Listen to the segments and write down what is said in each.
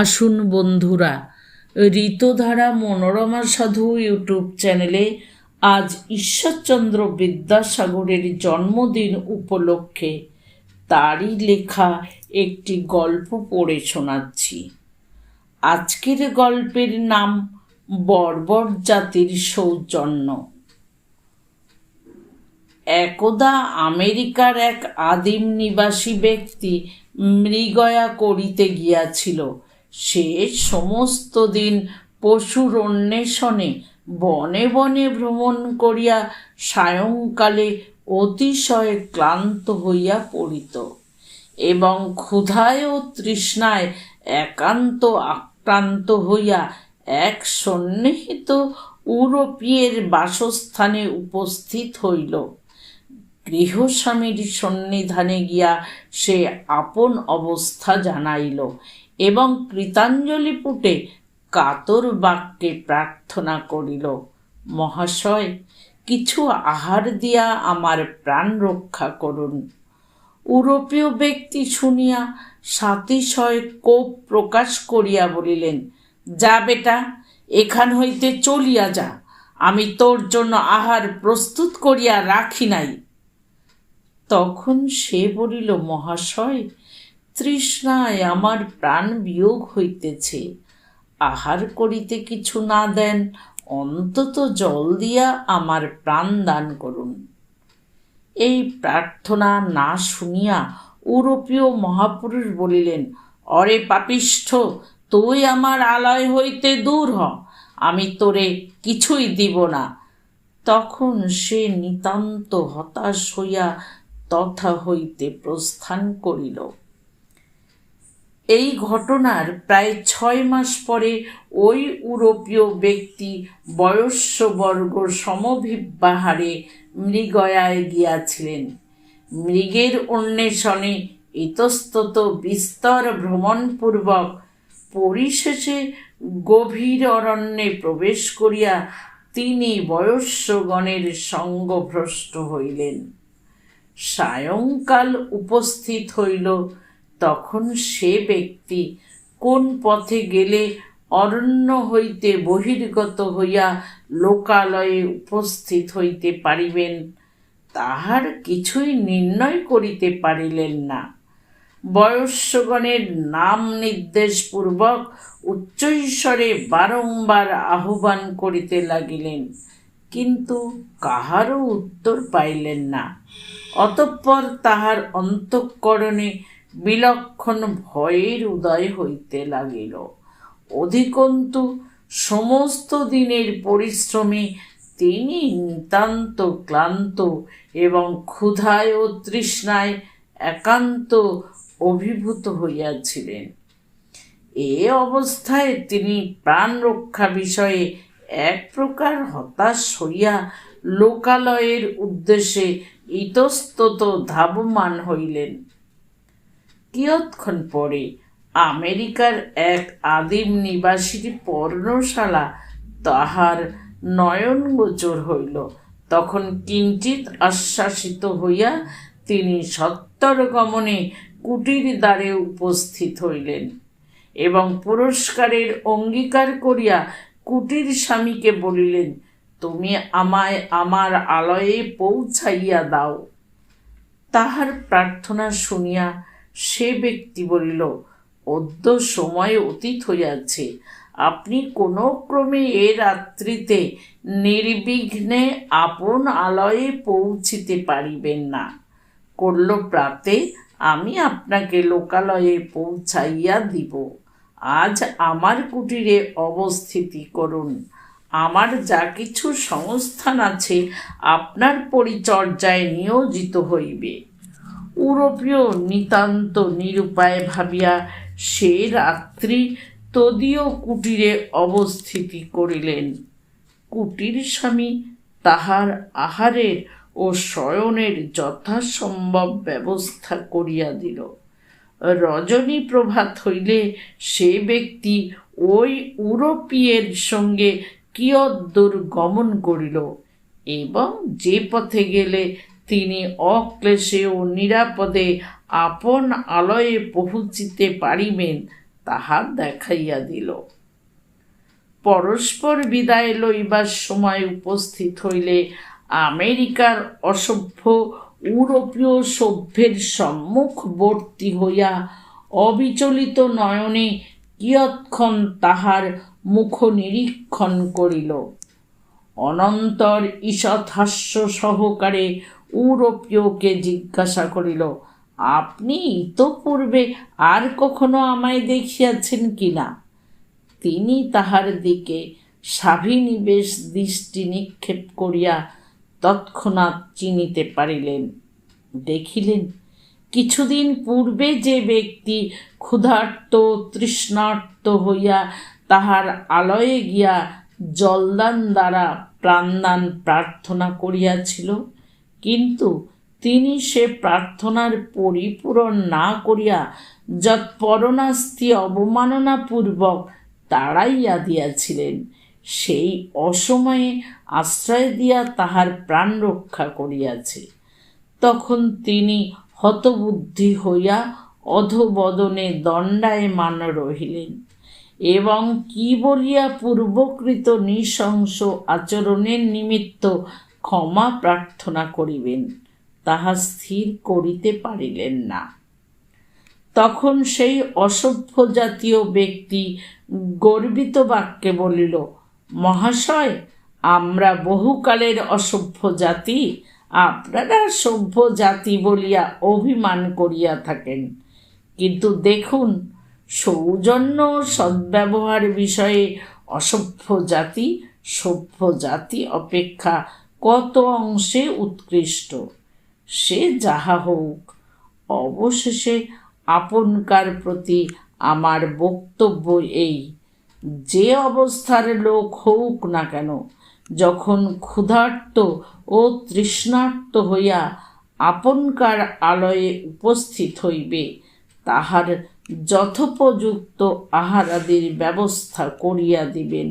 আসুন বন্ধুরা, ঋতুধারা মনোরমা সাধু ইউটিউব চ্যানেলে আজ ঈশ্বরচন্দ্র বিদ্যাসাগরের জন্মদিন উপলক্ষে তারই লেখা একটি গল্প পড়ে শোনাচ্ছি। আজকের গল্পের নাম বর্বর জাতির সৌজন্য। একদা আমেরিকার এক আদিম নিবাসী ব্যক্তি মৃগয়া করিতে গিয়াছিল। সে সমস্ত দিন পশুর অন্বেষণে বনে বনে ভ্রমণ করিয়া সায়ংকালে অতিশয় ক্লান্ত হইয়া পড়িত এবং ক্ষুধায় ও তৃষ্ণায় একান্ত আক্রান্ত হইয়া এক সন্নিহিত ইউরোপীয়ের বাসস্থানে উপস্থিত হইল। গৃহস্বামীর সন্নিধানে গিয়া সে আপন অবস্থা জানাইল। এবং কৃতাঞ্জলি পুটে কাতর বাক্যে প্রার্থনা করিল, মহাশয়, কিছু আহার দিয়া আমার প্রাণ রক্ষা করুন। ইউরোপীয় ব্যক্তি শুনিয়া সাতিশয় কোপ প্রকাশ করিয়া বলিলেন, যা বেটা, এখান হইতে চলিয়া যা। আমি তোর জন্য আহার প্রস্তুত করিয়া রাখি নাই। তখন সে বলিল, মহাশয় তৃষ্ণায় আমার প্রাণ বিয়োগ হইতেছে। আহার করিতে কিছু না দেন, অন্তত জল দিয়া আমার প্রাণ দান করুন। এই প্রার্থনা না শুনিয়া ইউরোপীয় মহাপুরুষ বলিলেন, অরে পাপিষ্ঠ, তুই আমার আলয় হইতে দূর হ, আমি তোরে কিছুই দিব না। তখন সে নিতান্ত হতাশ হইয়া তথা হইতে প্রস্থান করিল। এই ঘটনার প্রায় ছয় মাস পরে ওই ইউরোপীয় ব্যক্তি বয়স্যবর্গ সমভিব্যাহারে মৃগয়ায় গিয়াছিলেন। মৃগের অন্বেষণে ইতস্তত বিস্তর ভ্রমণপূর্বক পরিশেষে গভীর অরণ্যে প্রবেশ করিয়া তিনি বয়স্যগণের সঙ্গভ্রষ্ট হইলেন। সায়ংকাল উপস্থিত হইল তখন সে ব্যক্তি কোন পথে গেলে অরণ্য হইতে বহির্গত হইয়া লোকালয়ে উপস্থিত হইতে পারিবেন, তাহার কিছুই নির্ণয় করিতে পারিলেন না। বয়স্যগণের নাম নির্দেশপূর্বক উচ্চৈস্বরে বারংবার আহ্বান করিতে লাগিলেন, কিন্তু কাহারও উত্তর পাইলেন না। অতঃপর তাহার অন্তঃকরণে বিলক্ষণ ভয়ের উদয় হইতে লাগিল। অধিকন্তু, সমস্ত দিনের পরিশ্রমে তিনি নিতান্ত ক্লান্ত এবং ক্ষুধায় ও তৃষ্ণায় একান্ত অভিভূত হইয়াছিলেন। এ অবস্থায় তিনি প্রাণ রক্ষা বিষয়ে এক প্রকার হতাশ হইয়া লোকালয়ের উদ্দেশ্যে ইতস্তত ধাবমান হইলেন। কিয়ৎক্ষণ পরে আমেরিকার এক আদিম নিবাসীর পর্ণশালা তাহার নয়নগোচর হইল। তখন কিঞ্চিত আশ্বাসিত হইয়া তিনি সত্তর গমনে কুটির দ্বারে উপস্থিত হইলেন এবং পুরস্কারের অঙ্গীকার করিয়া কুটির স্বামীকে বলিলেন, তুমি আমায় আমার আলয়ে পৌঁছাইয়া দাও। তাহার প্রার্থনা শুনিয়া সে ব্যক্তি বলিল, অদ্য সময় অতীত হইয়াছে। আপনি কোনো ক্রমে এ রাত্রিতে নির্বিঘ্নে আপন আলয়ে পৌঁছিতে পারিবেন না। করল প্রাতে, আমি আপনাকে লোকালয়ে পৌঁছাইয়া দিব। আজ আমার কুটিরে অবস্থিতি করুন। আমার যা কিছু সংস্থান আছে, আপনার পরিচর্যায় নিয়োজিত হইবে। ইউরোপীয় নিতান্ত নিরুপায় ভাবিয়া সে রাত্রি তদীয় কুটিরে অবস্থিতি করিলেন। কুটির স্বামী তাহার আহারের ও শয়নের যথাসম্ভব ব্যবস্থা করিয়া দিল। রজনী প্রভাত হইলে সে ব্যক্তি ওই ইউরোপীয়ের সঙ্গে কিয়দ্দূর গমন করিল এবং যে পথে গেলে তিনি অক্লেশে ও নিরাপদে আপন আলয়ে পৌঁছিতে পারিবেন তাহা দেখাইয়া দিল। পরস্পর বিদায় লইবার সময় উপস্থিত হইলে আমেরিকার অসভ্য ইউরোপীয় সভ্যের সম্মুখবর্তী হইয়া অবিচলিত নয়নে কিয়ৎক্ষণ তাহার মুখ নিরীক্ষণ করিল। অনন্তর ঈষৎ হাস্য সহকারে ইউরোপীয়কে জিজ্ঞাসা করিল, আপনি ইতপূর্বে আর কখনো আমায় দেখিয়াছেন কি না? তিনি তাহার দিকে স্বাভিনিবেশ দৃষ্টি নিক্ষেপ করিয়া তৎক্ষণাৎ চিনিতে পারিলেন। দেখিলেন, কিছুদিন পূর্বে যে ব্যক্তি ক্ষুধার্ত, তৃষ্ণার্ত হইয়া তাহার আলয়ে গিয়া জলদান দ্বারা প্রাণদান প্রার্থনা করিয়াছিল কিন্তু তিনি সে প্রার্থনার পরিপূরণ না করিয়া যৎপরণাস্তি অবমাননাপূর্বক তাড়াইয়া দিয়াছিলেন, সেই অসময়ে আশ্রয় দিয়া তাহার প্রাণ রক্ষা করিয়াছে। তখন তিনি হতবুদ্ধি হইয়া অধবদনে দণ্ডায়মান রহিলেন এবং কি বলিয়া পূর্বকৃত নৃশংস আচরণের নিমিত্ত ক্ষমা প্রার্থনা করিবেন, তাহা স্থির করিতে পারিলেন না। তখন সেই অসভ্য জাতীয় ব্যক্তি গর্বিত বাক্যে বলিল, মহাশয়, আমরা বহুকালের অসভ্য জাতি, আপনারা সভ্য জাতি বলিয়া অভিমান করিয়া থাকেন। কিন্তু দেখুন, সৌজন্য সদ্ব্যবহার বিষয়ে অসভ্য জাতি, সভ্য জাতি অপেক্ষা কত অংশে উৎকৃষ্ট? সে যাহা হোক, অবশেষে আপনকার প্রতি আমার বক্তব্য এই, যে অবস্থার লোক হোক না কেন, যখন ক্ষুধার্ত ও তৃষ্ণার্ত হইয়া আপনকার আলয়ে উপস্থিত হইবে, তাহার যথোপযুক্ত আহারাদির ব্যবস্থা করিয়া দিবেন।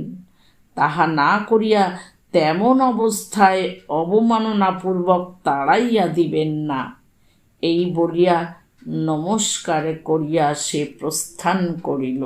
তাহা না করিয়া তেমন অবস্থায় অবমাননাপূর্বক তাড়াইয়া দিবেন না। এই বলিয়া নমস্কার করিয়া সে প্রস্থান করিল।